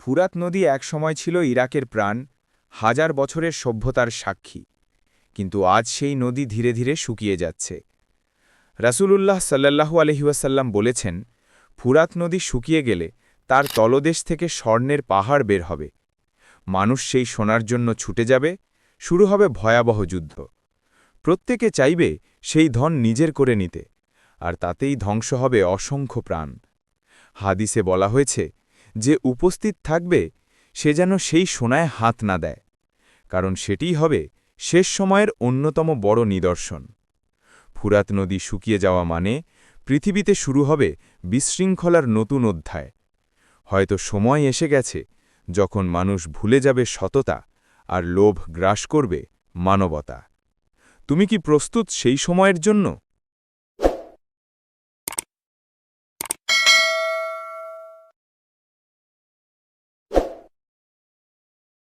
ফুরাত নদী একসময় ছিল ইরাকের প্রাণ, হাজার বছরের সভ্যতার সাক্ষী। কিন্তু আজ সেই নদী ধীরে ধীরে শুকিয়ে যাচ্ছে। রাসূলুল্লাহ সাল্লাল্লাহু আলহিউসাল্লাম বলেছেন, ফুরাত নদী শুকিয়ে গেলে তার তলদেশ থেকে স্বর্ণের পাহাড় বের হবে। মানুষ সেই সোনার জন্য ছুটে যাবে, শুরু হবে ভয়াবহ যুদ্ধ। প্রত্যেকে চাইবে সেই ধন নিজের করে নিতে, আর তাতেই ধ্বংস হবে অসংখ্য প্রাণ। হাদিসে বলা হয়েছে যে উপস্থিত থাকবে, সে যেন সেই সোনায় হাত না দেয়, কারণ সেটিই হবে শেষ সময়ের অন্যতম বড় নিদর্শন। ফুরাত নদী শুকিয়ে যাওয়া মানে পৃথিবীতে শুরু হবে বিশৃঙ্খলার নতুন অধ্যায়। হয়তো সময় এসে গেছে যখন মানুষ ভুলে যাবে সততা আর লোভ গ্রাস করবে মানবতা। তুমি কি প্রস্তুত সেই সময়ের জন্য?